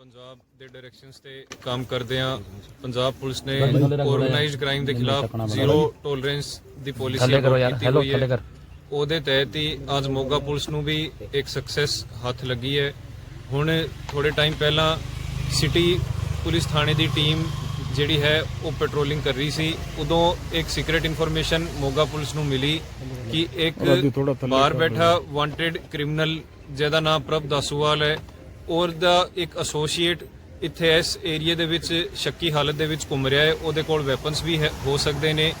ਸਾਹਿਬ ਦੇ ਡਾਇਰੈਕਸ਼ਨਸ ਤੇ ਕੰਮ ਕਰਦੇ ਆ ਪੰਜਾਬ ਪੁਲਿਸ ਨੇ ਆਰਗੇਨਾਈਜ਼ਡ ਕ੍ਰਾਈਮ ਦੇ ਖਿਲਾਫ ਜ਼ੀਰੋ ਟੋਲਰੈਂਸ ਦੀ। ਪਾਲਿਸੀ ਕੀਤੀ ਹੈਲੋ ਹੋਈ ਹੈ। ਉਹਦੇ ਤਹਿਤ ਹੀ ਅੱਜ ਮੋਗਾ ਪੁਲਿਸ ਨੂੰ ਵੀ ਇੱਕ ਸਕਸੈਸ ਹੱਥ ਲੱਗੀ ਹੈ। ਹੁਣ ਥੋੜੇ ਟਾਈਮ ਪਹਿਲਾਂ ਸਿਟੀ ਪੁਲਿਸ ਥਾਣੇ ਦੀ ਟੀਮ ਜਿਹੜੀ ਹੈ ਉਹ ਪੈਟਰੋਲਿੰਗ ਕਰ ਰਹੀ ਸੀ। ਉਦੋਂ ਇੱਕ ਸੀਕ੍ਰੀਟ ਇਨਫੋਰਮੇਸ਼ਨ ਮੋਗਾ ਪੁਲਿਸ ਨੂੰ ਮਿਲੀ ਕਿ ਇੱਕ ਬਾਹਰ ਬੈਠਾ ਵਾਂਟਡ ਕ੍ਰਿਮੀਨਲ ਜਿਹਦਾ ਨਾਮ ਪ੍ਰਭ ਦਾਸੂਵਾਲ ਹੈ। ਔਰ ਦਾ ਇੱਕ ਐਸੋਸੀਏਟ ਇੱਥੇ ਇਸ ਏਰੀਆ ਦੇ ਵਿੱਚ ਸ਼ੱਕੀ ਹਾਲਤ ਦੇ ਵਿੱਚ ਘੁੰਮ ਰਿਹਾ ਹੈ। ਉਹਦੇ ਕੋਲ ਵੈਪਨਸ ਵੀ ਹੈ, ਹੋ ਸਕਦੇ ਨੇ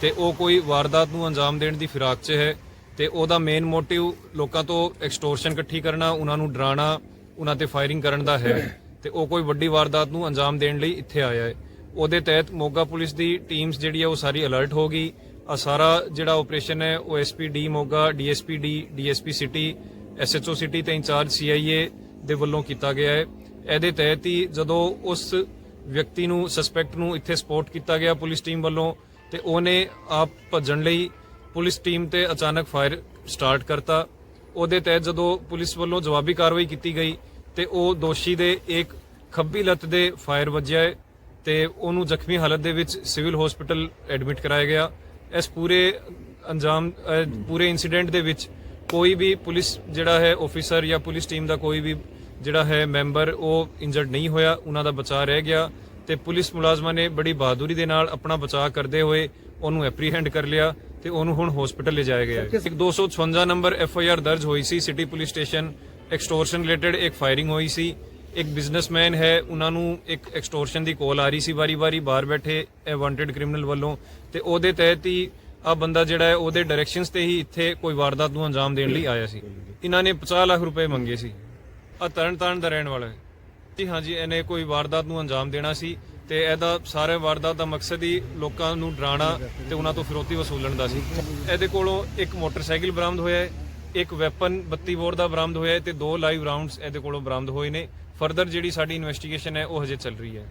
ਤੇ ਉਹ ਕੋਈ ਵਾਰਦਾਤ ਨੂੰ ਅੰਜਾਮ ਦੇਣ ਦੀ ਫਿਰਾਕ 'ਚ ਹੈ ਤੇ ਉਹਦਾ ਮੇਨ ਮੋਟਿਵ ਲੋਕਾਂ ਤੋਂ ਐਕਸਟੋਰਸ਼ਨ ਇਕੱਠੀ ਕਰਨਾ, ਉਹਨਾਂ ਨੂੰ ਡਰਾਉਣਾ ਉਹਨਾਂ ਤੇ ਫਾਇਰਿੰਗ ਕਰਨ ਦਾ ਹੈ ਤੇ ਉਹ ਕੋਈ ਵੱਡੀ ਵਾਰਦਾਤ ਨੂੰ ਅੰਜਾਮ ਦੇਣ ਲਈ ਇੱਥੇ ਆਇਆ ਹੈ। ਉਹਦੇ ਤਹਿਤ ਮੋਗਾ ਪੁਲਿਸ ਦੀ ਟੀਮਸ ਜਿਹੜੀ ਆ ਉਹ ਸਾਰੀ ਅਲਰਟ ਹੋ ਗਈ। ਆ ਸਾਰਾ ਜਿਹੜਾ ਆਪਰੇਸ਼ਨ ਹੈ, ਉਹ SP D Moga DSP D DSP city SHO city ਤੇ ਇੰਚਾਰਜ ਸੀਆਈਏ ਦੇ ਵੱਲੋਂ ਕੀਤਾ ਗਿਆ ਹੈ। ਇਹਦੇ ਤਹਿਤ ਹੀ ਜਦੋਂ ਉਸ ਵਿਅਕਤੀ ਨੂੰ ਸਸਪੈਕਟ ਨੂੰ ਇੱਥੇ ਸਪੋਰਟ ਕੀਤਾ ਗਿਆ ਪੁਲਿਸ ਟੀਮ ਵੱਲੋਂ ਤੇ ਉਹਨੇ ਆਪ ਭੱਜਣ ਲਈ ਪੁਲਿਸ ਟੀਮ ਤੇ ਅਚਾਨਕ ਫਾਇਰ ਸਟਾਰਟ ਕਰਤਾ। ਉਹਦੇ ਤਹਿਤ ਜਦੋਂ ਪੁਲਿਸ ਵੱਲੋਂ ਜਵਾਬੀ ਕਾਰਵਾਈ ਕੀਤੀ ਗਈ ਤੇ ਉਹ ਦੋਸ਼ੀ ਦੇ ਇੱਕ ਖੱਬੀ ਲੱਤ ਦੇ ਫਾਇਰ ਵੱਜਿਆ ਹੈ ਤੇ ਉਹਨੂੰ ਜ਼ਖਮੀ ਹਾਲਤ ਦੇ ਵਿੱਚ ਸਿਵਲ ਹਸਪੀਟਲ ਐਡਮਿਟ ਕਰਾਇਆ ਗਿਆ। ਇਸ ਪੂਰੇ ਅੰਜਾਮ ਪੂਰੇ ਇਨਸੀਡੈਂਟ ਦੇ ਵਿੱਚ ਕੋਈ ਵੀ ਪੁਲਿਸ ਜਿਹੜਾ ਹੈ ਆਫੀਸਰ ਜਾਂ ਪੁਲਿਸ ਟੀਮ ਦਾ ਕੋਈ ਵੀ ਜਿਹੜਾ ਹੈ ਮੈਂਬਰ ਉਹ ਇੰਜਰਡ ਨਹੀਂ ਹੋਇਆ, ਉਹਨਾਂ ਦਾ ਬਚਾਅ ਰਹਿ ਗਿਆ ਤੇ ਪੁਲਿਸ ਮੁਲਾਜ਼ਮਾਂ ਨੇ ਬੜੀ ਬਹਾਦੁਰੀ ਦੇ ਨਾਲ ਆਪਣਾ ਬਚਾਅ ਕਰਦੇ ਹੋਏ ਉਹਨੂੰ ਐਪਰੀਹੈਂਡ ਕਰ ਲਿਆ ਤੇ ਉਹਨੂੰ ਹੁਣ ਹਸਪੀਟਲ ਲਿਜਾਇਆ ਗਿਆ ਹੈ। ਇੱਕ 256 ਨੰਬਰ ਐਫ ਆਈ ਆਰ ਦਰਜ ਹੋਈ ਸੀ city police station extortion related ਇੱਕ ਫਾਇਰਿੰਗ ਹੋਈ ਸੀ। ਇੱਕ ਬਿਜ਼ਨਸਮੈਨ ਹੈ, ਉਹਨਾਂ ਨੂੰ ਇੱਕ ਐਕਸਟੋਰਸ਼ਨ ਦੀ ਕਾਲ ਆ ਰਹੀ ਸੀ ਵਾਰੀ-ਵਾਰੀ, ਬਾਹਰ ਬੈਠੇ ਇਹ ਵਾਂਟਡ ਕ੍ਰਿਮੀਨਲ ਵੱਲੋਂ ਤੇ ਉਹਦੇ ਤਹਿਤ ਹੀ ਆ ਬੰਦਾ ਜਿਹੜਾ ਹੈ, ਉਹਦੇ ਡਾਇਰੈਕਸ਼ਨਸ ਤੇ ਹੀ ਇੱਥੇ ਕੋਈ ਵਾਰਦਾਤ ਨੂੰ ਅੰਜਾਮ ਦੇਣ ਲਈ ਆਇਆ ਸੀ। ਇਹਨਾਂ ਨੇ 50 ਲੱਖ ਰੁਪਏ ਮੰਗੇ ਸੀ। ਆ ਤਰਨ ਤਾਰਨ ਦਾ ਰਹਿਣ ਵਾਲਾ ਹੈ। ਜੀ ਹਾਂਜੀ ਇਹਨੇ ਕੋਈ ਵਾਰਦਾਤ ਨੂੰ ਅੰਜਾਮ ਦੇਣਾ ਸੀ ਤੇ ਇਹਦਾ ਸਾਰੇ ਵਾਰਦਾਤ ਦਾ ਮਕਸਦ ਹੀ ਲੋਕਾਂ ਨੂੰ ਡਰਾਉਣਾ ਤੇ ਉਹਨਾਂ ਤੋਂ ਫਿਰੋਤੀ ਵਸੂਲਣ ਦਾ ਸੀ। ਇਹਦੇ ਕੋਲੋਂ ਇੱਕ ਮੋਟਰਸਾਈਕਲ ਬਰਾਮਦ ਹੋਇਆ ਹੈ, ਇੱਕ ਵੈਪਨ 32 ਬੋਰ ਦਾ ਬਰਾਮਦ ਹੋਇਆ ਹੈ ਤੇ ਦੋ ਲਾਈਵ ਰਾਉਂਡਸ ਇਹਦੇ ਕੋਲੋਂ ਬਰਾਮਦ ਹੋਏ ਨੇ। ਫਰਦਰ ਜਿਹੜੀ ਸਾਡੀ ਇਨਵੈਸਟੀਗੇਸ਼ਨ ਹੈ, ਉਹ ਹਜੇ ਚੱਲ ਰਹੀ ਹੈ।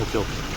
오케이 오케이.